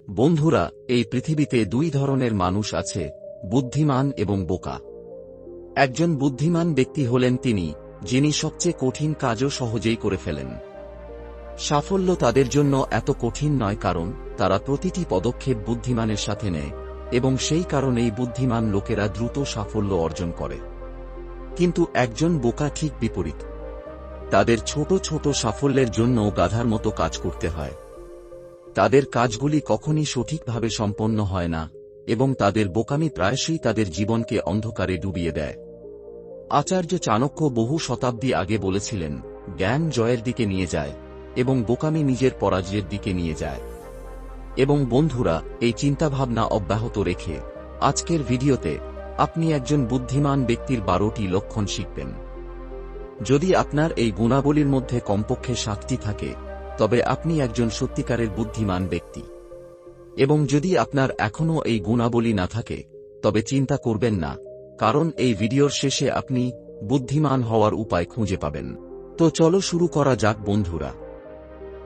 বন্ধুরা, এই পৃথিবীতে দুই ধরনের মানুষ আছে, বুদ্ধিমান এবং বোকা। একজন বুদ্ধিমান ব্যক্তি হলেন তিনি, যিনি সবচেয়ে কঠিন কাজও সহজেই করে ফেলেন। সাফল্য তাদের জন্য এত কঠিন নয় কারণ, তারা প্রতিটি পদক্ষেপ বুদ্ধিমানের সাথে নেয়, এবং সেই কারণেই বুদ্ধিমান লোকেরা দ্রুত সাফল্য অর্জন করে। কিন্তু একজন বোকা ঠিক বিপরীত। তাদের ছোট ছোট সাফল্যের জন্য গাধার মতো কাজ করতে হয়। তাদের কাজগুলি কখনই সঠিকভাবে সম্পন্ন হয় না, এবং তাদের বোকামি প্রায়শই তাদের জীবনকে অন্ধকারে ডুবিয়ে দেয়। আচার্য চাণক্য বহু শতাব্দী আগে বলেছিলেন, জ্ঞান জয়ের দিকে নিয়ে যায়, এবং বোকামি নিজের পরাজয়ের দিকে নিয়ে যায়। এবং বন্ধুরা, এই চিন্তাভাবনা অব্যাহত রেখে, আজকের ভিডিওতে, আপনি একজন বুদ্ধিমান ব্যক্তির বারোটি লক্ষণ শিখবেন। যদি আপনার এই গুণাবলীর মধ্যে কমপক্ষে সাতটি থাকে তবে আপনি একজন সত্যিকারের বুদ্ধিমান ব্যক্তি। এবং যদি আপনার এখনও এই গুণাবলী না থাকে, তবে চিন্তা করবেন না, কারণ এই ভিডিওর শেষে আপনি বুদ্ধিমান হওয়ার উপায় খুঁজে পাবেন। তো চলো শুরু করা যাক বন্ধুরা।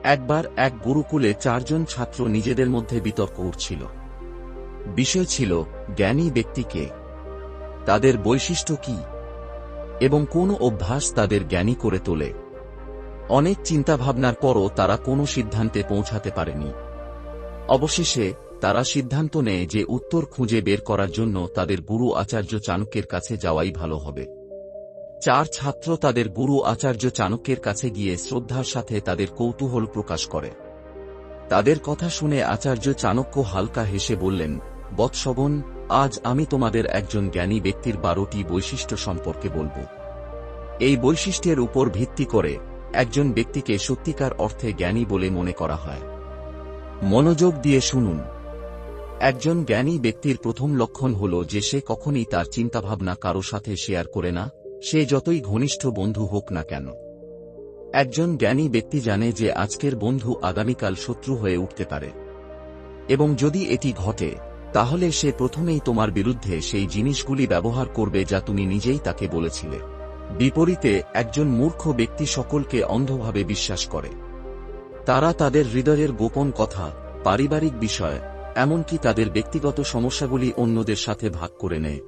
একবার এক গুরুকুলে চারজন ছাত্র নিজেদের মধ্যে বিতর্ক উঠছিল। বিষয় ছিল, জ্ঞানী ব্যক্তিকে তাদের বৈশিষ্ট্য কি? এবং কোন অভ্যাস তাদের জ্ঞানী করে তোলে? অনেক চিন্তাভাবনার পরও তারা কোনো সিদ্ধান্তে পৌঁছাতে পারেনি। অবশেষে, তারা সিদ্ধান্ত নেয় যে উত্তর খুঁজে বের করার জন্য তাদের গুরু আচার্য চাণক্যের কাছে যাওয়াই ভালো হবে। চার ছাত্র তাদের গুরু আচার্য চাণক্যের কাছে গিয়ে শ্রদ্ধার সাথে তাদের কৌতূহল প্রকাশ করে। তাদের কথা শুনে আচার্য চাণক্য হালকা হেসে বললেন বৎসবন আজ আমি তোমাদের একজন জ্ঞানী ব্যক্তির বারোটি বৈশিষ্ট্য সম্পর্কে বলব। এই বৈশিষ্ট্যের উপর ভিত্তি করে একজন ব্যক্তিকে সত্যিকার অর্থে জ্ঞানী বলে মনে করা হয়। মনোযোগ দিয়ে শুনুন। একজন জ্ঞানী ব্যক্তির প্রথম লক্ষণ হল যে সে কখনই তার চিন্তাভাবনা কারও সাথে শেয়ার করে না, সে যতই ঘনিষ্ঠ বন্ধু হোক না কেন। একজন জ্ঞানী ব্যক্তি জানে যে আজকের বন্ধু আগামীকাল শত্রু হয়ে উঠতে পারে। এবং যদি এটি ঘটে, তাহলে সে প্রথমেই তোমার বিরুদ্ধে সেই জিনিসগুলি ব্যবহার করবে যা তুমি নিজেই তাকে বলেছিলে। বিপরীতে একজন মূর্খ ব্যক্তি সকলকে অন্ধভাবে বিশ্বাস করে। তারা তাদের হৃদয়ের গোপন কথা, পারিবারিক বিষয়, এমনকি তাদের ব্যক্তিগত সমস্যাগুলি অন্যদের সাথে ভাগ করে নেয়।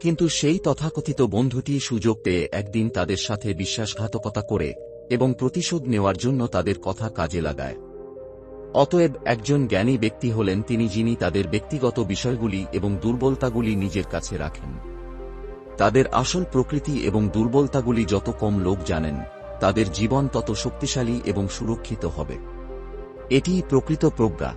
কিন্তু সেই তথাকথিত বন্ধুটি সুযোগ পেয়ে একদিন তাদের সাথে বিশ্বাসঘাতকতা করে এবং প্রতিশোধ নেওয়ার জন্য তাদের কথা কাজে লাগায়। অতএব একজন জ্ঞানী ব্যক্তি হলেন তিনি যিনি তাদের ব্যক্তিগত বিষয়গুলি এবং দুর্বলতাগুলি নিজের কাছে রাখেন। তাদের আসল প্রকৃতি এবং দুর্বলতাগুলি যত কম লোক জানেন, তাদের জীবন তত শক্তিশালী এবং সুরক্ষিত হবে। এটিই প্রকৃত প্রজ্ঞা।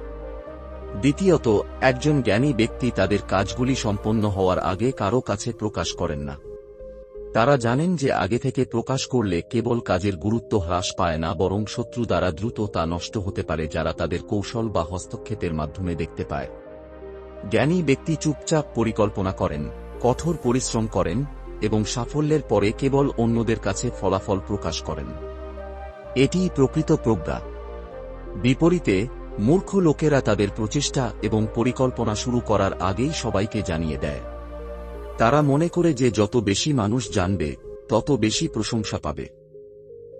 দ্বিতীয়ত, একজন জ্ঞানী ব্যক্তি তাদের কাজগুলি সম্পন্ন হওয়ার আগে কারও কাছে প্রকাশ করেন না। তারা জানেন যে আগে থেকে প্রকাশ করলে কেবল কাজের গুরুত্ব হ্রাস পায় না, বরং শত্রু দ্বারা দ্রুত তা নষ্ট হতে পারে যারা তাদের কৌশল বা হস্তক্ষেপের মাধ্যমে দেখতে পায়। জ্ঞানী ব্যক্তি চুপচাপ পরিকল্পনা করেন। কঠোর পরিশ্রম করেন এবং সাফল্যের পরে কেবল অন্যদের কাছে ফলাফল প্রকাশ করেন। এটিই প্রকৃত প্রজ্ঞা। বিপরীতে, মূর্খ লোকেরা তাদের প্রচেষ্টা এবং পরিকল্পনা শুরু করার আগেই সবাইকে জানিয়ে দেয়। তারা মনে করে যে যত বেশি মানুষ জানবে, তত বেশি প্রশংসা পাবে।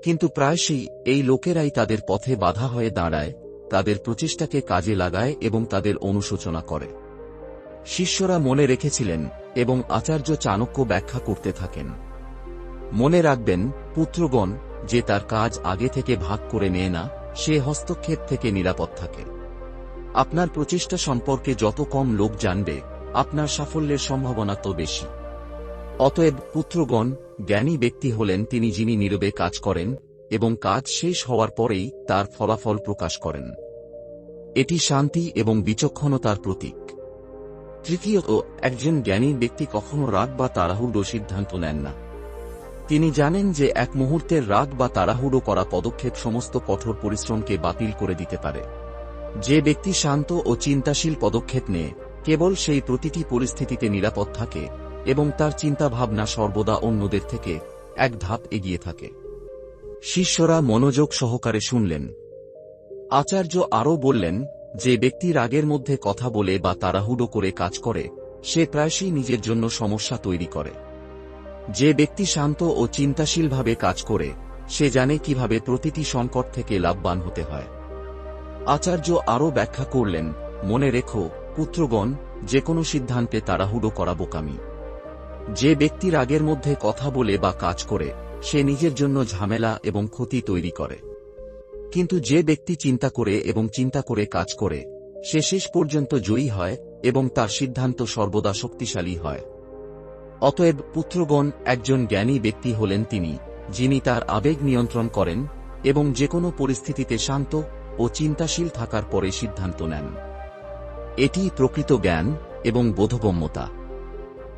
কিন্তু প্রায়শই এই লোকেরাই তাদের পথে বাধা হয়ে দাঁড়ায়, তাদের প্রচেষ্টাকে কাজে লাগায় এবং তাদের অনুশোচনা করে। শিষ্যরা মনে রেখেছিলেন এবং আচার্য চাণক্য ব্যাখ্যা করতে থাকেন। মনে রাখবেন, পুত্রগণ, যে তার কাজ আগে থেকে ভাগ করে নেয় না, সে হস্তক্ষেপ থেকে নিরাপদ থাকে। আপনার প্রচেষ্টা সম্পর্কে যত কম লোক জানবে, আপনার সাফল্যের সম্ভাবনা তো বেশি। অতএব, পুত্রগণ, জ্ঞানী ব্যক্তি হলেন তিনি যিনি নীরবে কাজ করেন এবং কাজ শেষ হওয়ার পরেই তার ফলাফল প্রকাশ করেন। এটি শান্তি এবং বিচক্ষণতার প্রতীক। তৃতীয়ত একজন জ্ঞানী ব্যক্তি কখনো রাগ বা তাড়াহুড়ো সিদ্ধান্ত নেন না। তিনি জানেন যে এক মুহূর্তের রাগ বা তাড়াহুড়ো করা পদক্ষেপ সমস্ত কঠোর পরিশ্রমকে বাতিল করে দিতে পারে। যে ব্যক্তি শান্ত ও চিন্তাশীল পদক্ষেপ নেয়, কেবল সেই প্রতিটি পরিস্থিতিতে নিরাপদ থাকে এবং তার চিন্তাভাবনা সর্বদা অন্যদের থেকে এক ধাপ এগিয়ে থাকে। শিষ্যরা মনোযোগ সহকারে শুনলেন। আচার্য আরও বললেন যে ব্যক্তি রাগের মধ্যে কথা বলে বা তাড়াহুড়ো করে কাজ করে, সে প্রায়শই নিজের জন্য সমস্যা তৈরি করে। যে ব্যক্তি শান্ত ও চিন্তাশীলভাবে কাজ করে, সে জানে কীভাবে প্রতিটি সংকট থেকে লাভবান হতে হয়। আচার্য আরও ব্যাখ্যা করলেন, মনে রেখো, পুত্রগণ যে কোনো সিদ্ধান্তে তাড়াহুড়ো করা বোকামি। যে ব্যক্তির আগের মধ্যে কথা বলে বা কাজ করে, সে নিজের জন্য ঝামেলা এবং ক্ষতি তৈরি করে। কিন্তু যে ব্যক্তি চিন্তা করে এবং চিন্তা করে কাজ করে, সে শেষ পর্যন্ত জয়ী হয় এবং তার সিদ্ধান্ত সর্বদা শক্তিশালী হয়। অতএব পুত্রগণ, একজন জ্ঞানী ব্যক্তি হলেন তিনি, যিনি তার আবেগ নিয়ন্ত্রণ করেন এবং যে কোনো পরিস্থিতিতে শান্ত ও চিন্তাশীল থাকার পরে সিদ্ধান্ত নেন। এটি প্রকৃত জ্ঞান এবং বোধগম্যতা।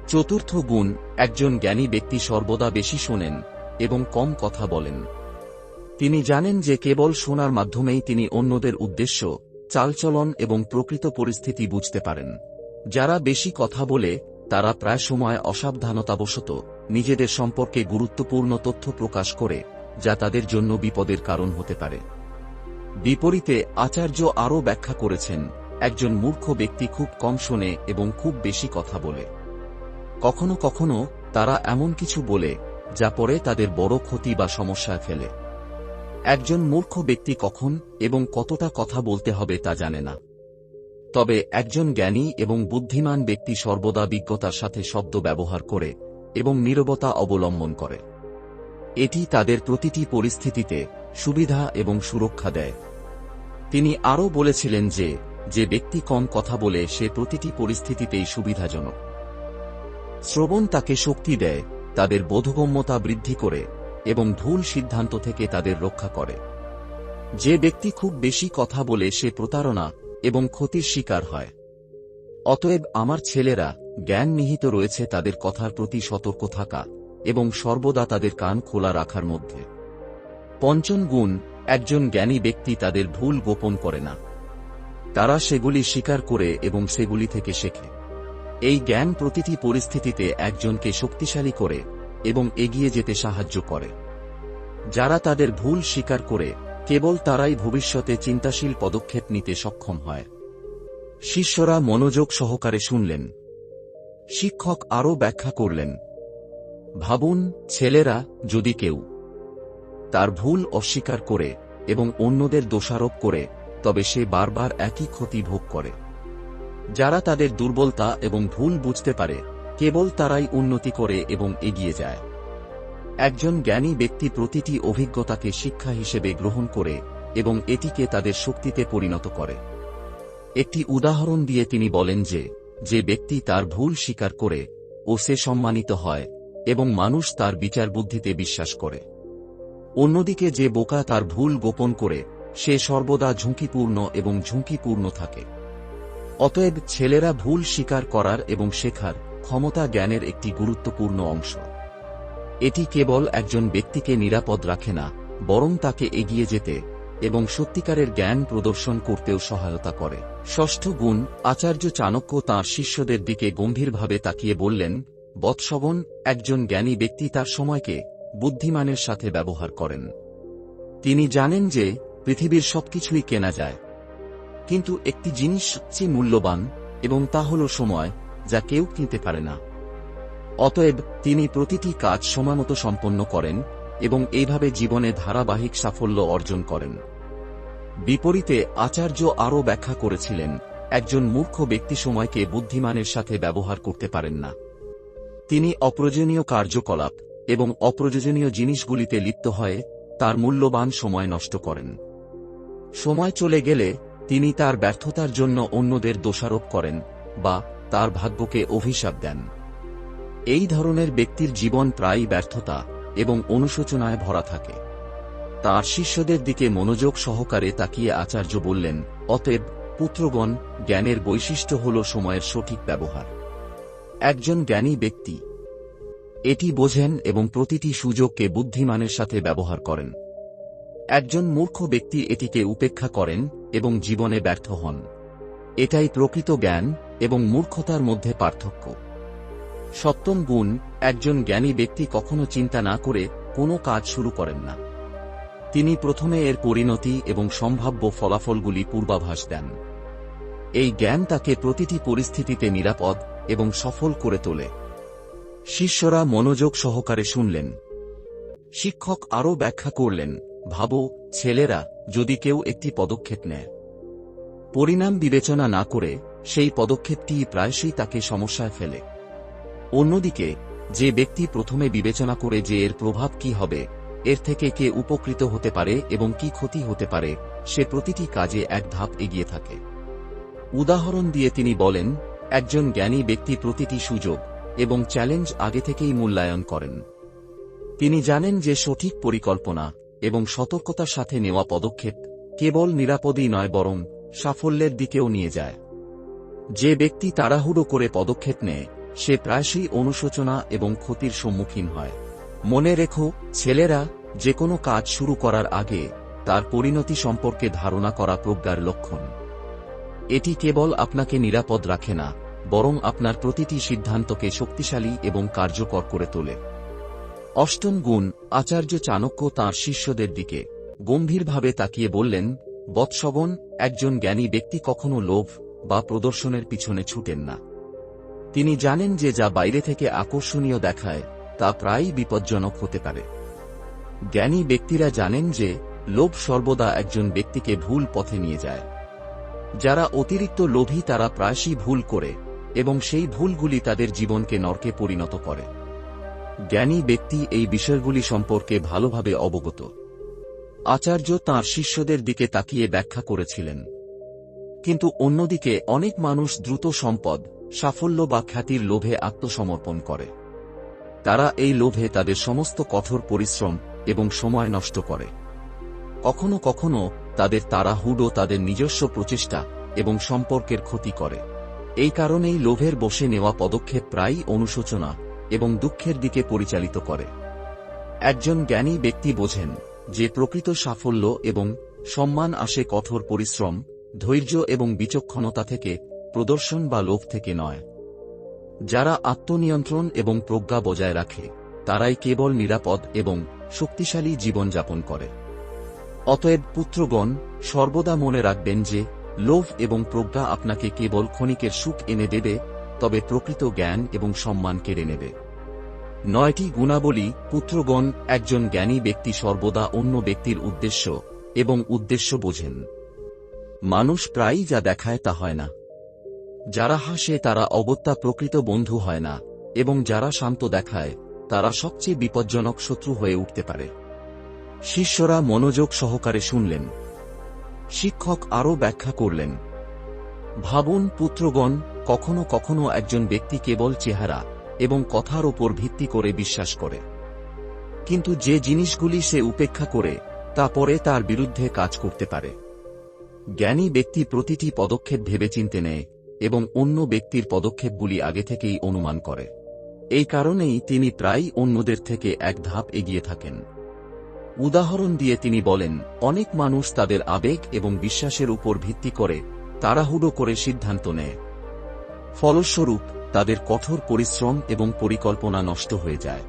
চতুর্থ গুণ, একজন জ্ঞানী ব্যক্তি সর্বদা বেশি শোনেন এবং কম কথা বলেন। তিনি জানেন যে কেবল শোনার মাধ্যমেই তিনি অন্যদের উদ্দেশ্য, চালচলন এবং প্রকৃত পরিস্থিতি বুঝতে পারেন। যারা বেশি কথা বলে, তারা প্রায় সময় অসাবধানতাবশত নিজেদের সম্পর্কে গুরুত্বপূর্ণ তথ্য প্রকাশ করে, যা তাদের জন্য বিপদের কারণ হতে পারে। বিপরীতে, আচার্য আরও ব্যাখ্যা করেছেন, একজন মূর্খ ব্যক্তি খুব কম শোনে এবং খুব বেশি কথা বলে। কখনো কখনো তারা এমন কিছু বলে, যা পরে তাদের বড় ক্ষতি বা সমস্যায় ফেলে। একজন মূর্খ ব্যক্তি কখন এবং কতটা কথা বলতে হবে তা জানে না। তবে একজন জ্ঞানী এবং বুদ্ধিমান ব্যক্তি সর্বদা বিজ্ঞতার সাথে শব্দ ব্যবহার করে এবং নীরবতা অবলম্বন করে। এটি তাদের প্রতিটি পরিস্থিতিতে সুবিধা এবং সুরক্ষা দেয়। তিনি আরও বলেছিলেন যে যে ব্যক্তি কম কথা বলে সে প্রতিটি পরিস্থিতিতেই সুবিধাজনক। শ্রবণ তাকে শক্তি দেয়, তাদের বোধগম্যতা বৃদ্ধি করে এবং ভুল সিদ্ধান্ত থেকে তাদের রক্ষা করে। যে ব্যক্তি খুব বেশি কথা বলে সে প্রতারণা এবং ক্ষতির শিকার হয়। অতএব আমার ছেলেরা জ্ঞান নিহিত রয়েছে তাদের কথার প্রতি সতর্ক থাকা এবং সর্বদা তাদের কান খোলা রাখার মধ্যে। পঞ্চম গুণ, একজন জ্ঞানী ব্যক্তি তাদের ভুল গোপন করে না। তারা সেগুলি স্বীকার করে এবং সেগুলি থেকে শেখে। এই জ্ঞান প্রতিটি পরিস্থিতিতে একজনকে শক্তিশালী করে এবং এগিয়ে যেতে সাহায্য করে। যারা তাদের ভুল স্বীকার করে, কেবল তারাই ভবিষ্যতে চিন্তাশীল পদক্ষেপ নিতে সক্ষম হয়। শিষ্যরা মনোযোগ সহকারে শুনলেন। শিক্ষক আরও ব্যাখ্যা করলেন। ভাবুন, ছেলেরা, যদি কেউ তার ভুল অস্বীকার করে এবং অন্যদের দোষারোপ করে, তবে সে বারবার একই ক্ষতি ভোগ করে। যারা তাদের দুর্বলতা এবং ভুল বুঝতে পারে কেবল তারাই উন্নতি করে এবং এগিয়ে যায়। একজন জ্ঞানী ব্যক্তি প্রতিটি অভিজ্ঞতাকে শিক্ষা হিসেবে গ্রহণ করে এবং এটিকে তাদের শক্তিতে পরিণত করে। একটি উদাহরণ দিয়ে তিনি বলেন যে যে ব্যক্তি তার ভুল স্বীকার করে ও সে সম্মানিত হয় এবং মানুষ তার বিচার বুদ্ধিতে বিশ্বাস করে। অন্যদিকে যে বোকা তার ভুল গোপন করে, সে সর্বদা ঝুঁকিপূর্ণ এবং ঝুঁকিপূর্ণ থাকে। অতএব ছেলেরা ভুল স্বীকার করার এবং শেখার ক্ষমতা জ্ঞানের একটি গুরুত্বপূর্ণ অংশ। এটি কেবল একজন ব্যক্তিকে নিরাপদ রাখে না, বরং তাকে এগিয়ে যেতে এবং সত্যিকারের জ্ঞান প্রদর্শন করতেও সহায়তা করে। ষষ্ঠ গুণ, আচার্য চাণক্য তাঁর শিষ্যদের দিকে গম্ভীরভাবে তাকিয়ে বললেন, বৎসবন, একজন জ্ঞানী ব্যক্তি তার সময়কে বুদ্ধিমানের সাথে ব্যবহার করেন। তিনি জানেন যে পৃথিবীর সবকিছুই কেনা যায়। কিন্তু একটি জিনিস সবচেয়ে মূল্যবান এবং তা হল সময়। যা কেউ কিনতে পারে না। অতএব তিনি প্রতিটি কাজ সময়মতো সম্পন্ন করেন এবং এইভাবে জীবনে ধারাবাহিক সাফল্য অর্জন করেন। বিপরীতে আচার্য আরও ব্যাখ্যা করেছিলেন, একজন মূর্খ ব্যক্তি সময়কে বুদ্ধিমানের সাথে ব্যবহার করতে পারেন না। তিনি অপ্রয়োজনীয় কার্যকলাপ এবং অপ্রয়োজনীয় জিনিসগুলিতে লিপ্ত হয়ে তার মূল্যবান সময় নষ্ট করেন। সময় চলে গেলে তিনি তার ব্যর্থতার জন্য অন্যদের দোষারোপ করেন বা তার ভাগ্যকে অভিশাপ দেন। এই ধরনের ব্যক্তির জীবন প্রায়ই ব্যর্থতা এবং অনুশোচনায় ভরা থাকে। তার শিষ্যদের দিকে মনোযোগ সহকারে তাকিয়ে আচার্য বললেন, অতএব পুত্রগণ, জ্ঞানের বৈশিষ্ট্য হল সময়ের সঠিক ব্যবহার। একজন জ্ঞানী ব্যক্তি এটি বোঝেন এবং প্রতিটি সুযোগকে বুদ্ধিমানের সাথে ব্যবহার করেন। একজন মূর্খ ব্যক্তি এটিকে উপেক্ষা করেন এবং জীবনে ব্যর্থ হন। এটাই প্রকৃত জ্ঞান এবং মূর্খতার মধ্যে পার্থক্য। সপ্তম গুণ, একজন জ্ঞানী ব্যক্তি কখনো চিন্তা না করে কোনো কাজ শুরু করেন না। তিনি প্রথমে এর পরিণতি এবং সম্ভাব্য ফলাফলগুলি পূর্বাভাস দেন। এই জ্ঞান তাকে প্রতিটি পরিস্থিতিতে নিরাপদ এবং সফল করে তোলে। শিষ্যরা মনোযোগ সহকারে শুনলেন। শিক্ষক আরও ব্যাখ্যা করলেন, ভাবো, ছেলেরা, যদি কেউ একটি পদক্ষেপ নেয়। পরিণাম বিবেচনা না করে সেই পদক্ষেপটি প্রায়শই তাকে সমস্যায় ফেলে। অন্যদিকে, যে ব্যক্তি প্রথমে বিবেচনা করে যে এর প্রভাব কি হবে, এর থেকে কে উপকৃত হতে পারে এবং কি ক্ষতি হতে পারে, সে প্রতিটি কাজে এক ধাপ এগিয়ে থাকে। উদাহরণ দিয়ে তিনি বলেন, একজন জ্ঞানী ব্যক্তি প্রতিটি সুযোগ এবং চ্যালেঞ্জ আগে থেকেই মূল্যায়ন করেন। তিনি জানেন যে সঠিক পরিকল্পনা এবং সতর্কতার সাথে নেওয়া পদক্ষেপ কেবল নিরাপদই নয় বরং সাফল্যের দিকেও নিয়ে যায়। যে ব্যক্তি তাড়াহুড়ো করে পদক্ষেপ নেয়, সে প্রায়শই অনুশোচনা এবং ক্ষতির সম্মুখীন হয়। মনে রেখো, ছেলেরা যে কোনো কাজ শুরু করার আগে তার পরিণতি সম্পর্কে ধারণা করা প্রজ্ঞার লক্ষণ। এটি কেবল আপনাকে নিরাপদ রাখে না, বরং আপনার প্রতিটি সিদ্ধান্তকে শক্তিশালী এবং কার্যকর করে তোলে। অষ্টম গুণ, আচার্য চাণক্য তাঁর শিষ্যদের দিকে গম্ভীরভাবে তাকিয়ে বললেন বৎসবন একজন জ্ঞানী ব্যক্তি কখনো লোভ বা প্রদর্শনের পিছনে ছুটেন না। তিনি জানেন যে যা বাইরে থেকে আকর্ষণীয় দেখায়, তা প্রায়ই বিপজ্জনক হতে পারে। জ্ঞানী ব্যক্তিরা জানেন যে লোভ সর্বদা একজন ব্যক্তিকে ভুল পথে নিয়ে যায়। যারা অতিরিক্ত লোভী তারা প্রায়শই ভুল করে, এবং সেই ভুলগুলি তাদের জীবনকে নরকে পরিণত করে। জ্ঞানী ব্যক্তি এই বিষয়গুলি সম্পর্কে ভালোভাবে অবগত। আচার্য তাঁর শিষ্যদের দিকে তাকিয়ে ব্যাখ্যা করেছিলেন। কিন্তু অন্যদিকে অনেক মানুষ দ্রুত সম্পদ, সাফল্য বা খ্যাতির লোভে আত্মসমর্পণ করে। তারা এই লোভে তাদের সমস্ত কঠোর পরিশ্রম এবং সময় নষ্ট করে। কখনো কখনো তাদের তাড়াহুড়ো তাদের নিজস্ব প্রচেষ্টা এবং সম্পর্কের ক্ষতি করে। এই কারণেই লোভের বসে নেওয়া পদক্ষেপ প্রায়ই অনুশোচনা এবং দুঃখের দিকে পরিচালিত করে। একজন জ্ঞানী ব্যক্তি বোঝেন যে প্রকৃত সাফল্য এবং সম্মান আসে কঠোর পরিশ্রম ধৈর্য এবং বিচক্ষণতা থেকে, প্রদর্শন বা লোভ থেকে নয়। যারা আত্মনিয়ন্ত্রণ এবং প্রজ্ঞা বজায় রাখে, তারাই কেবল নিরাপদ এবং শক্তিশালী জীবনযাপন করে। অতএব পুত্রগণ, সর্বদা মনে রাখবেন যে, লোভ এবং প্রজ্ঞা আপনাকে কেবল ক্ষণিকের সুখ এনে দেবে, তবে প্রকৃত জ্ঞান এবং সম্মান কেড়ে নেবে। নয়টি গুণাবলী, পুত্রগণ একজন জ্ঞানী ব্যক্তি সর্বদা অন্য ব্যক্তির উদ্দেশ্য এবং উদ্দেশ্য বোঝেন। মানুষ প্রায়ই যা দেখায় তা হয় না। যারা হাসে তারা অগত্যা প্রকৃত বন্ধু হয় না, এবং যারা শান্ত দেখায়, তারা সবচেয়ে বিপজ্জনক শত্রু হয়ে উঠতে পারে। শিষ্যরা মনোযোগ সহকারে শুনলেন। শিক্ষক আরও ব্যাখ্যা করলেন। ভাবুন, পুত্রগণ, কখনো কখনো একজন ব্যক্তি কেবল চেহারা এবং কথার ওপর ভিত্তি করে বিশ্বাস করে। কিন্তু যে জিনিসগুলি সে উপেক্ষা করে, তা পরে তার বিরুদ্ধে কাজ করতে পারে। জ্ঞানী ব্যক্তি প্রতিটি পদক্ষেপ ভেবেচিন্তে নেয় এবং অন্য ব্যক্তির পদক্ষেপগুলি আগে থেকেই অনুমান করে। এই কারণেই তিনি প্রায়ই অন্যদের থেকে এক ধাপ এগিয়ে থাকেন। উদাহরণ দিয়ে তিনি বলেন, অনেক মানুষ তাদের আবেগ এবং বিশ্বাসের উপর ভিত্তি করে তাড়াহুড়ো করে সিদ্ধান্ত নেয়। ফলস্বরূপ, তাদের কঠোর পরিশ্রম এবং পরিকল্পনা নষ্ট হয়ে যায়।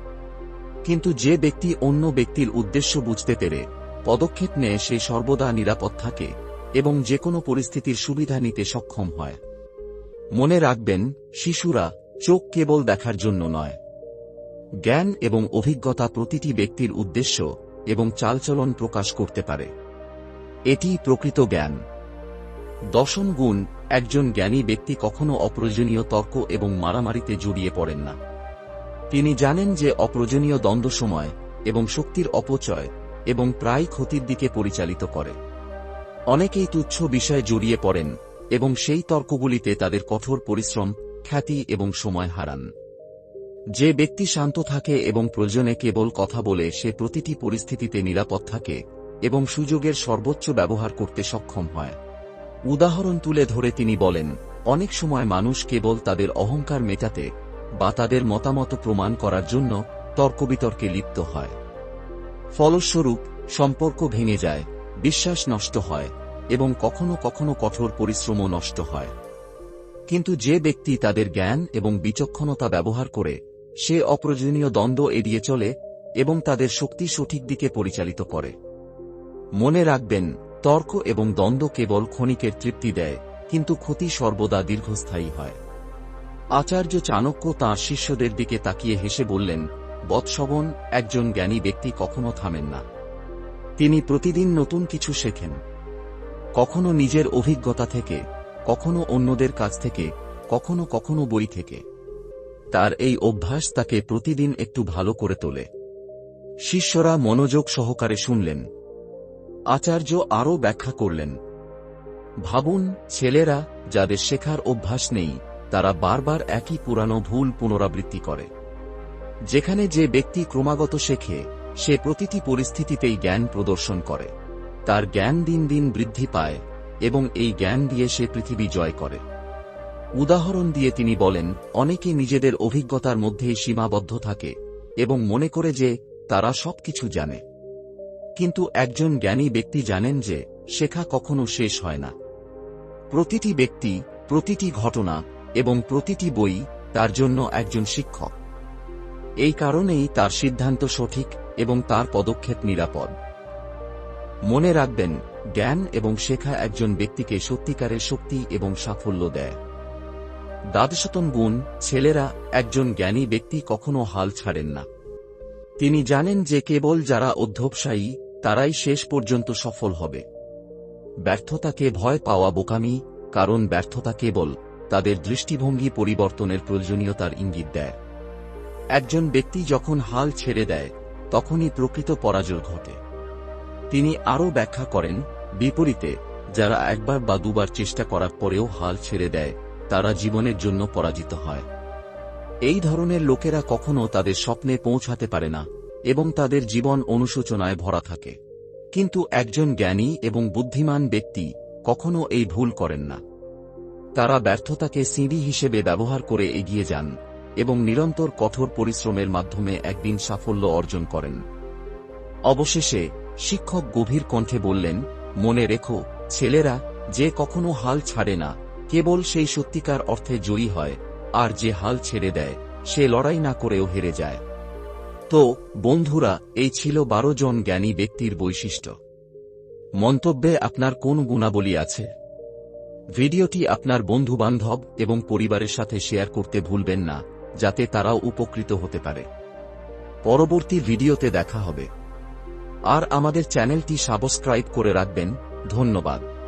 কিন্তু যে ব্যক্তি অন্য ব্যক্তির উদ্দেশ্য বুঝতে পেরে পদক্ষেপ নেয় সে সর্বদা নিরাপদ থাকে। এবং যে কোনো পরিস্থিতির সুবিধা নিতে সক্ষম হয়। মনে রাখবেন, শিশুরা চোখ কেবল দেখার জন্য নয়। জ্ঞান এবং অভিজ্ঞতা প্রতিটি ব্যক্তির উদ্দেশ্য এবং চালচলন প্রকাশ করতে পারে। এটি প্রকৃত জ্ঞান। দশম গুণ, একজন জ্ঞানী ব্যক্তি কখনো অপ্রয়োজনীয় তর্ক এবং মারামারিতে জড়িয়ে পড়েন না। তিনি জানেন যে অপ্রয়োজনীয় দ্বন্দ্ব সময় এবং শক্তির অপচয় এবং প্রায় ক্ষতির দিকে পরিচালিত করে। অনেকেই তুচ্ছ বিষয়ে জড়িয়ে পড়েন এবং সেই তর্কগুলিতে তাদের কঠোর পরিশ্রম, খ্যাতি এবং সময় হারান। যে ব্যক্তি শান্ত থাকে এবং প্রয়োজনে কেবল কথা বলে সে প্রতিটি পরিস্থিতিতে নিরাপদ থাকে এবং সুযোগের সর্বোচ্চ ব্যবহার করতে সক্ষম হয়। উদাহরণ তুলে ধরে তিনি বলেন, অনেক সময় মানুষ কেবল তাদের অহংকার মেটাতে বা তাদের মতামত প্রমাণ করার জন্য তর্কবিতর্কে লিপ্ত হয়। ফলস্বরূপ, সম্পর্ক ভেঙে যায় বিশ্বাস নষ্ট হয় এবং কখনো কখনো কঠোর পরিশ্রমও নষ্ট হয়। কিন্তু যে ব্যক্তি তাদের জ্ঞান এবং বিচক্ষণতা ব্যবহার করে, সে অপ্রয়োজনীয় দ্বন্দ্ব এড়িয়ে চলে এবং তাদের শক্তি সঠিক দিকে পরিচালিত করে। মনে রাখবেন, তর্ক এবং দ্বন্দ্ব কেবল ক্ষণিকের তৃপ্তি দেয়, কিন্তু ক্ষতি সর্বদা দীর্ঘস্থায়ী হয়। আচার্য চাণক্য তাঁর শিষ্যদের দিকে তাকিয়ে হেসে বললেন, বৎসবন, একজন জ্ঞানী ব্যক্তি কখনো থামেন না। তিনি প্রতিদিন নতুন কিছু শেখেন। কখনো নিজের অভিজ্ঞতা থেকে, কখনো অন্যদের কাছ থেকে, কখনো কখনো বই থেকে। তার এই অভ্যাস তাকে প্রতিদিন একটু ভালো করে তোলে। শিষ্যরা মনোযোগ সহকারে শুনলেন। আচার্য আরও ব্যাখ্যা করলেন। ভাবুন, ছেলেরা যাদের শেখার অভ্যাস নেই, তারা বারবার একই পুরানো ভুল পুনরাবৃত্তি করে। যেখানে যে ব্যক্তি ক্রমাগত শেখে সে প্রতিটি পরিস্থিতিতেই জ্ঞান প্রদর্শন করে। তার জ্ঞান দিন দিন বৃদ্ধি পায় এবং এই জ্ঞান দিয়ে সে পৃথিবী জয় করে। উদাহরণ দিয়ে তিনি বলেন, অনেকে নিজেদের অভিজ্ঞতার মধ্যেই সীমাবদ্ধ থাকে এবং মনে করে যে তারা সবকিছু জানে। কিন্তু একজন জ্ঞানী ব্যক্তি জানেন যে শেখা কখনো শেষ হয় না। প্রতিটি ব্যক্তি, প্রতিটি ঘটনা এবং প্রতিটি বই তার জন্য একজন শিক্ষক। এই কারণেই তার সিদ্ধান্ত সঠিক এবং তার পদক্ষেপ নিরাপদ। মনে রাখবেন, জ্ঞান এবং শেখা একজন ব্যক্তিকে সত্যিকারের শক্তি এবং সাফল্য দেয়। দ্বাদশতম গুণ, ছেলেরা, একজন জ্ঞানী ব্যক্তি কখনো হাল ছাড়েন না। তিনি জানেন যে কেবল যারা অধ্যবসায়ী, তারাই শেষ পর্যন্ত সফল হবে। ব্যর্থতাকে ভয় পাওয়া বোকামি, কারণ ব্যর্থতা কেবল তাদের দৃষ্টিভঙ্গি পরিবর্তনের প্রয়োজনীয়তার ইঙ্গিত দেয়। একজন ব্যক্তি যখন হাল ছেড়ে দেয় তখনই প্রকৃত পরাজয় ঘটে। তিনি আরও ব্যাখ্যা করেন, বিপরীতে, যারা একবার বা দুবার চেষ্টা করার পরেও হাল ছেড়ে দেয়, তারা জীবনের জন্য পরাজিত হয়। এই ধরনের লোকেরা কখনো তাদের স্বপ্নে পৌঁছাতে পারে না এবং তাদের জীবন অনুশোচনায় ভরা থাকে। কিন্তু একজন জ্ঞানী এবং বুদ্ধিমান ব্যক্তি কখনো এই ভুল করেন না। তারা ব্যর্থতাকে সিঁড়ি হিসেবে ব্যবহার করে এগিয়ে যান। এবং নিরন্তর কঠোর পরিশ্রমের মাধ্যমে একদিন সাফল্য অর্জন করেন। অবশেষে শিক্ষক গভীর কণ্ঠে বললেন, মনে রেখো, ছেলেরা যে কখনো হাল ছাড়ে না, কেবল সেই সত্যিকার অর্থে জয়ী হয়, আর যে হাল ছেড়ে দেয়, সে লড়াই না করেও হেরে যায়। তো, বন্ধুরা, এই ছিল বারো জন জ্ঞানী ব্যক্তির বৈশিষ্ট্য। মন্তব্যে আপনার কোন গুণাবলী আছে? ভিডিওটি আপনার বন্ধুবান্ধব এবং পরিবারের সাথে শেয়ার করতে ভুলবেন না। যাতে তারাও উপকৃত হতে পারে। পরবর্তী ভিডিওতে দেখা হবে। আর আমাদের চ্যানেলটি সাবস্ক্রাইব করে রাখবেন। ধন্যবাদ।